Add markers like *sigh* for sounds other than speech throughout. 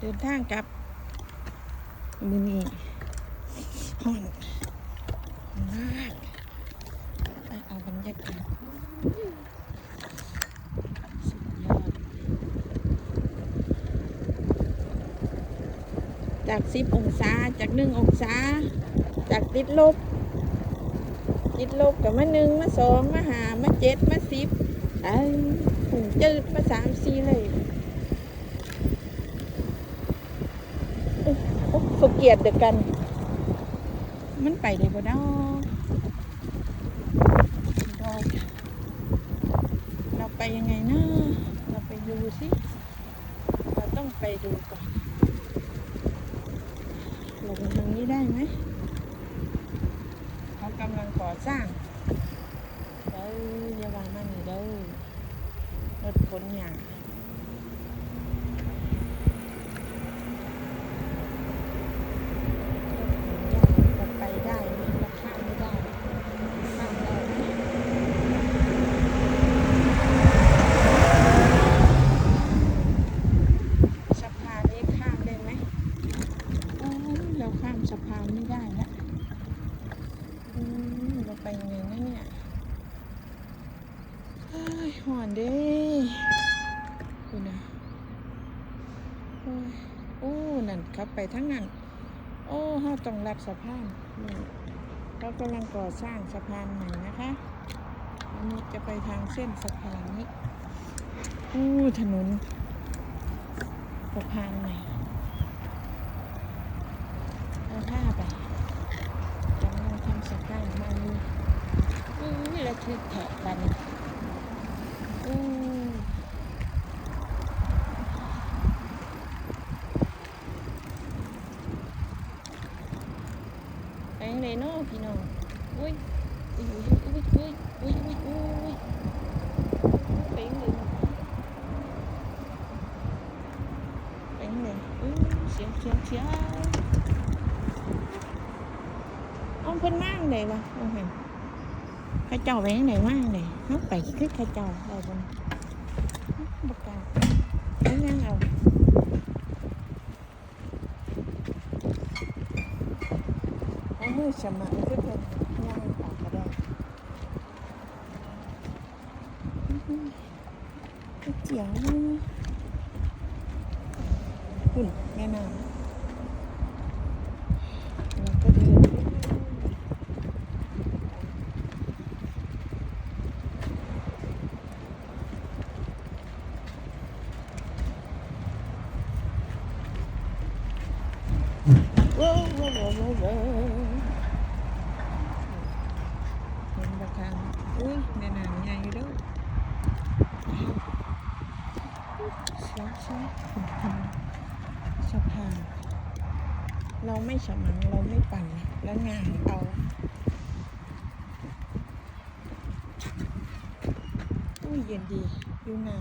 เดินทางกับ มือนี้ห้อนมากไปเอาบรรยากาศจากสิบองศาจากหนึ่งองศา จากติดลบ ติดลบกับมาหนึ่งมาสองมาหามาเจ็ดมาสิบไอ้ยจืดมาสามสี่เลย โอ้ เขาเกียดเดียวกัน มันไปได้บ่ดอกดอกเราไปยังไงนะเราไปดูสิเราต้องไปดูก่อนลงทางนี้ได้ไหมเขากำลังก่อสร้างเด้ออย่าวางมันนี่เด้อรถขนหยาง จะไปได้ไหมเราข้ามไม่ได้ข้ามได้ไหมสะพานนี้ข้ามได้ไหมโอ้ยเราข้าม สะพานไม่ได้แล้วอืมเราไปยังไงนะเนี่ยเฮ้ยหอนเด้คุณนะโอ้ยโอ้นั่นครับไปทั้งนั้น โอ้เขาต้องรัดสะพานนี่เขากำลังก่อสร้างสะพานใหม่นะคะอันนี้จะไปทางเส้นสะพานนี้ อู้ถนนสะพานใหม่ ผ้าไปกำลังทำสะพานมานี่อู้ระทึกแถะกันอู้ไปยังไงเนาะพี่น้องอุ้ยอุ้ยอุ้ยอุ้ยอุ้ยอุ้ยอุ้ยอุ้ยไปยังไงไปยังไงอุ้ยเสียวเสียวเสียว ข้องเพิ่นมากเลยว่ะโอ้โหข้าเจ้าไปไหนมากเลยน้กไปคือข้าเจ้าอะไรบ้างบกกันไปนั่งเอาโอ้โหสมัครขึ้นเลยนั่งต่อก็ได้เจียงคุณแม่นางแล้วก็เดิน เห็นบะคังอุ้ยแม่น้ำใหญ่อยู่ด้วยเสียวเสียวหุ่นหุ่นสะพานเราไม่ฉมังเราไม่ปั่นแล้วงานเอาอุ้ยเย็นดีอยู่น้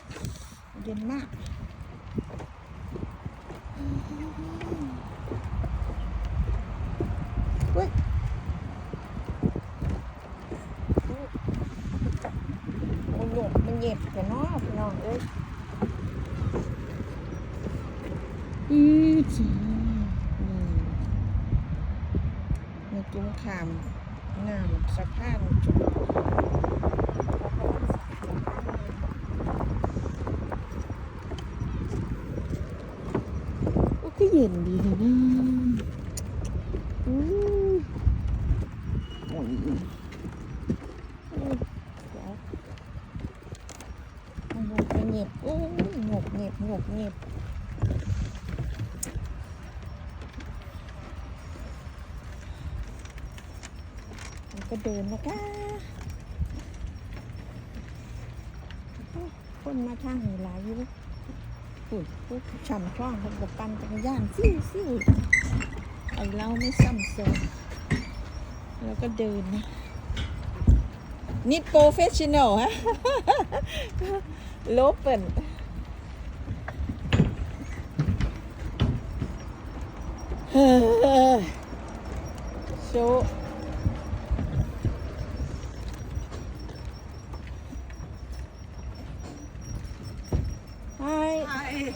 ำเย็นมาก เว้ยมันหยบมันเหย็บแต่น้อพี่น้องเอ้ยอือจีนี่ในจุ้งขามงามสะพานจุดโอ้ก็เย็นดีนะอือ โอ้ยเดี๋ยวมันห งบเงียบโอ้ยหงบเงียบหงบเงียบก็เดินนะคะคนมาทางหหลายอยู่ปุ๋ยปุ๊บฉ่ำช่องคนกับปันจักรยานซิ่วซิ่วไอเราไม่ซ้ำซ้อนแล้วก็เดินนะนี่โปรเฟชชั่นอลฮะ Lopen. so. *sighs* Hi. Hi.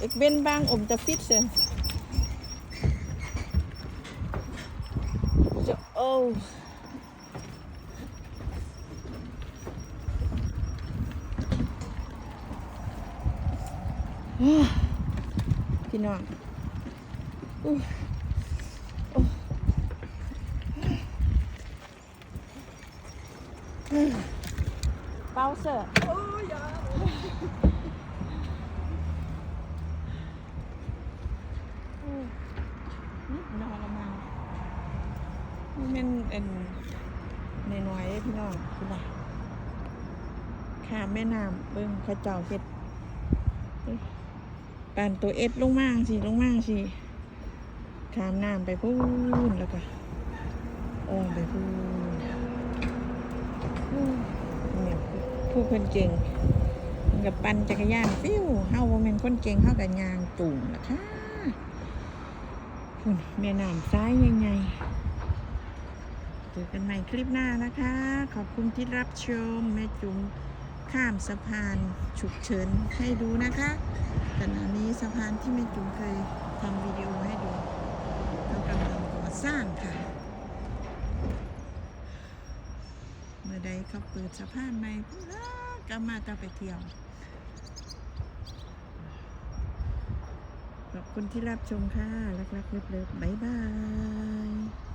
Ik ben bang om te fietsen. Zo. Oh. พี่น้องอู้โอ้เปาเซอร์ Oh ja. นิดหนอยละมังมันเป็นเอ็นในน้อยๆพี่น้องคุณน่ะข้ามแม่น้ำเบิ่งเข้าเจ้าเฮ็ด ปานตัวเอ็ดลงมาสิลงมาสิข้ามน้ำไปพูนแล้วก็อ้อมไปพูนอู้เนี่ยผู้คนเก่งมันกับปั่นจักรยานฟิวเฮาบ่แม่นคนเก่งเฮากับยางจูงล่ะคะคุณแม่น้ำซ้ายยังไงเจอกันใหม่คลิปหน้านะคะ ขอบคุณที่รับชมแม่จุ๋มข้ามสะพานฉุกเฉินให้ดูนะคะ ขณะนี้สะพานที่แม่จุ๋มเคยทำวิดีโอให้ดูเขากำลังก่อสร้างค่ะ เมื่อใดเขาเปิดสะพานใหม่ก็มาจะไปเที่ยว ขอบคุณที่รับชมค่ะ รักๆเลิฟๆบ๊ายบาย